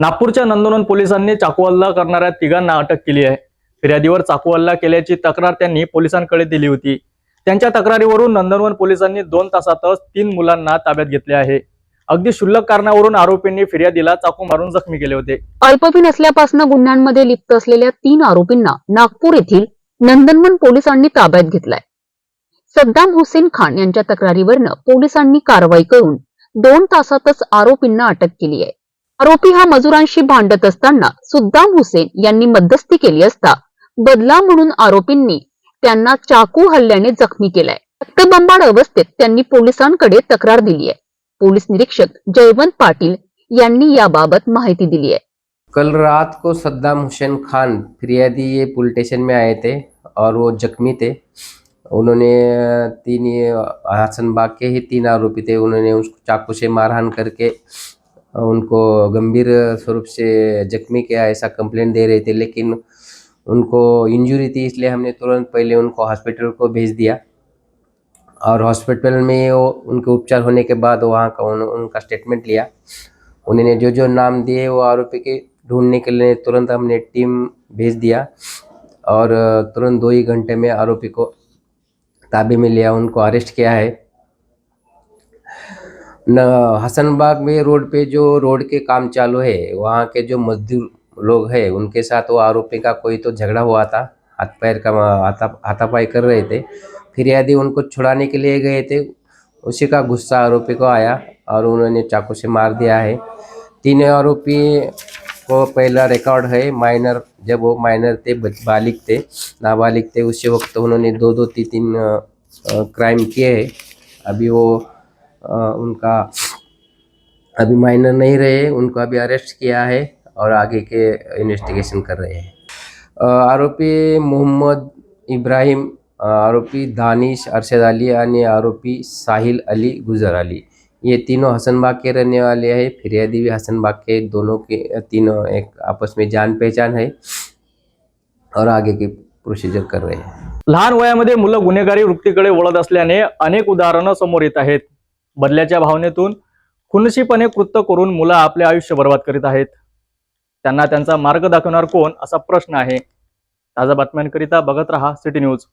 नागपूरच्या नंदनवन पोलिसांनी चाकू हल्ला करणाऱ्या तिघांना अटक केली आहे. फिर्यादीवर चाकू हल्ला केल्याची तक्रार त्यांनी पोलिसांकडे दिली होती. त्यांच्या तक्रारीवरून नंदनवन पोलिसांनी दोन तासातच तीन मुलांना ताब्यात घेतले आहे. अगदी शुल्लक कारणावरून आरोपींनी फिर्यादीला चाकू मारून जखमी केले होते. अल्पवयीन असल्यापासून गुन्ह्यांमध्ये लिप्त असलेल्या तीन आरोपींना नागपूर येथील नंदनवन पोलिसांनी ताब्यात घेतलाय. सद्दाम हुसेन खान यांच्या तक्रारीवरनं पोलिसांनी कारवाई करून दोन तासातच आरोपींना अटक केली आहे. आरोपी हा मजुरांशी भांडत असताना सुद्दाम हुसेन यांनी मध्यस्थी केली असता बदला म्हणून आरोपींनी त्यांना चाकू हल्ल्याने जखमी केलाय. रक्तबंबाळ अवस्थेत त्यांनी पोलिसांकडे तक्रार दिली आहे. पोलीस निरीक्षक जयवंत पाटील यांनी याबाबत माहिती दिली आहे. कल रात को सद्दाम हुसैन खान फिरियादी ये पुलिस स्टेशन में आए थे और वो जख्मी थे। उन्होंने तीन ये हसन बाग के ही तीन आरोपी थे। उन्होंने उसको चाकू से मारहान करके उनको गंभीर स्वरूप से जख्मी किया ऐसा कंप्लेंट दे रहे थे लेकिन उनको इंजरी थी इसलिए हमने तुरंत पहले उनको हॉस्पिटल को भेज दिया। और हॉस्पिटल में वो उनके उपचार होने के बाद वहाँ का उन, उनका स्टेटमेंट लिया। उन्होंने जो जो नाम दिए वो आरोपी के ढूँढने के लिए तुरंत हमने टीम भेज दिया। और तुरंत दो ही घंटे में आरोपी को ताबे में लिया उनको अरेस्ट किया है। न हसनबाग में रोड पे जो रोड के काम चालू है वहाँ के जो मजदूर लोग हैं उनके साथ वो आरोपी का कोई तो झगड़ा हुआ था हाथ पैर का हाथा हाथापाई कर रहे थे। फिर यदि उनको छुड़ाने के लिए गए थे उसी का गुस्सा आरोपी को आया और उन्होंने चाकू से मार दिया है। तीन आरोपी को पहला रिकॉर्ड है माइनर जब वो माइनर थे बालिग थे नाबालिग थे उसी वक्त उन्होंने दो दो तीन तीन क्राइम किए हैं। अभी वो उनका अभी माइनर नहीं रहे उनको अभी अरेस्ट किया है और आगे के इन्वेस्टिगेशन कर रहे हैं। आरोपी मोहम्मद इब्राहिम आरोपी दानिश अरशद अली आणि आरोपी साहिल अली गुजर अली। ये तीनों हसनबाग के रहने वाले हैं। फिरियादी भी हसनबाग के दोनों के तीनों एक आपस में जान पहचान है और आगे की प्रोसीजर कर रहे हैं। लहान वयामध्ये मुलं गुन्हेगारी वृत्तीकडे वळत असल्याने अनेक उदाहरणं समोर येत आहेत. बदल्याच्या भावनेतून खुनशीपणे कृत्य करून मुलं आपले आयुष्य बर्बाद करीत आहेत. त्यांना त्यांचा मार्ग दाखवणार कोण असा प्रश्न आहे. ताज्या बातम्यांकरिता बघत रहा सिटी न्यूज.